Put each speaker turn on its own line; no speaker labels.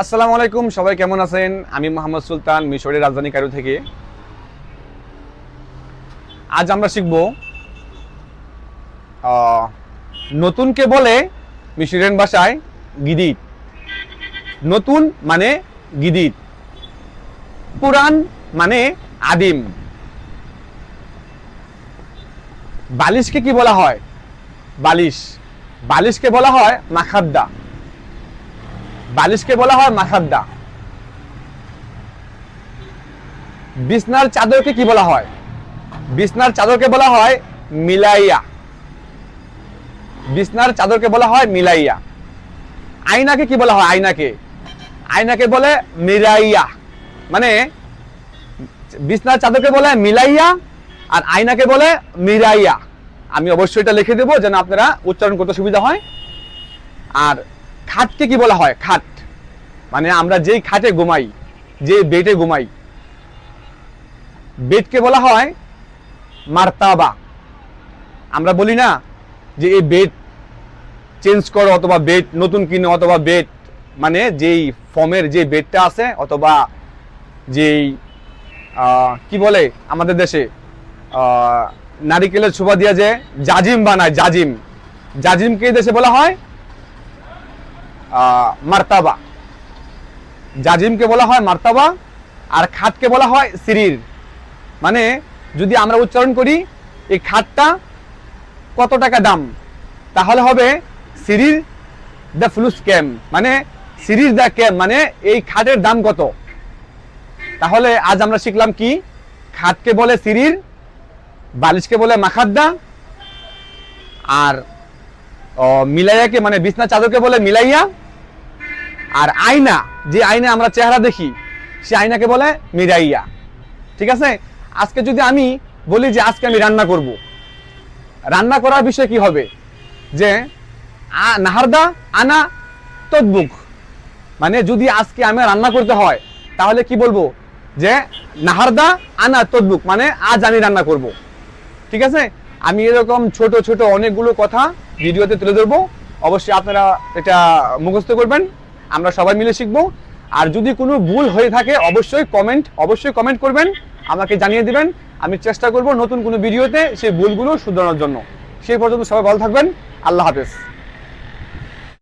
আসসালামু আলাইকুম, সবাই কেমন আছেন? আমি মোহাম্মদ সুলতান, মিশরের রাজধানী কায়রো থেকে। আজ আমরা শিখব নতুনকে বলে মিশরিয়ান ভাষায় গিদিত নতুন মানে গিদিত পুরান মানে আদিম। বালিশকে কি বলা হয়? বালিশ। বালিশকে বলা হয় মাখাদ্দা। বালিশকে বলা হয় মাখাদ্দা বিছনার চাদরকে কি বলা হয়? বিছনার চাদরকে বলা হয় মিলাইয়া। বিছনার চাদরকে বলা হয় মিলাইয়া। আয়নাকে কি বলা হয়? আয়নাকে। আয়নাকে বলে মিরাইয়া। মানে বিছনার চাদরকে বলে মিলাইয়া আর আয়নাকে বলে মিরাইয়া। আমি অবশ্যই এটা লিখে দেবো যেন আপনারা উচ্চারণ করতে সুবিধা হয়। আর খাটকে কি বলা হয়? খাট। মানে আমরা যেই খাটে ঘুমাই, যে বেডে ঘুমাই, বেডকে বলা হয় মার্তাবা। আমরা বলি না যে এই বেড চেঞ্জ করো অথবা বেড নতুন কিনো অথবা বেড মানে যেই ফর্মের যে বেডটা আছে অথবা যেই কি বলে আমাদের দেশে নারিকেলের ছোপা দিয়া যে জাজিম বানায়, জাজিম। জাজিমকে দেশে বলা হয় মার্তাবা। জাজিমকে বলা হয় মার্তাবা আর খাতকে বলা হয় সিরির। মানে যদি আমরা উচ্চারণ করি, এই খাতটা কত টাকা দাম? তাহলে হবে সিরির দ্য ফ্লুস ক্যাম। মানে সিরিজ দ্য ক্যাম মানে এই খাটের দাম কত? তাহলে আজ আমরা শিখলাম কি? খাটকে বলে সিরির, বালিশকে বলে মাখাদ্দা, আর মিলাইয়াকে মানে বিছনা চাদরকে বলে মিলাইয়া? আর আয়না, যে আয়না আমরা চেহারা দেখি, সে আয়নাকে বলে মিরাইয়া। ঠিক আছে? আজকে যদি আমি বলি যে আজকে আমি রান্না করব, রান্না করার বিষয় কি হবে? যে নাহারদা, আনা, তদ্বুক। মানে যদি আজকে আমি রান্না করতে হয়, তাহলে কি বলব? যে, নাহারদা, আনা, তদ্বুক। মানে আজ আমি রান্না করব। ঠিক আছে? আমি এরকম ছোট ছোট অনেকগুলো কথা ভিডিওতে তুলে ধরবো। অবশ্যই আপনারা এটা মুখস্থ করবেন। আমরা সবাই মিলে শিখব। আর যদি কোনো ভুল হয়ে থাকে, অবশ্যই কমেন্ট অবশ্যই কমেন্ট করবেন। আমাকে জানিয়ে দিবেন। আমি চেষ্টা করব নতুন কোনো ভিডিওতে সেই ভুলগুলো শুধরানোর জন্য। সেই পর্যন্ত সবাই ভালো থাকবেন। আল্লাহ হাফেজ।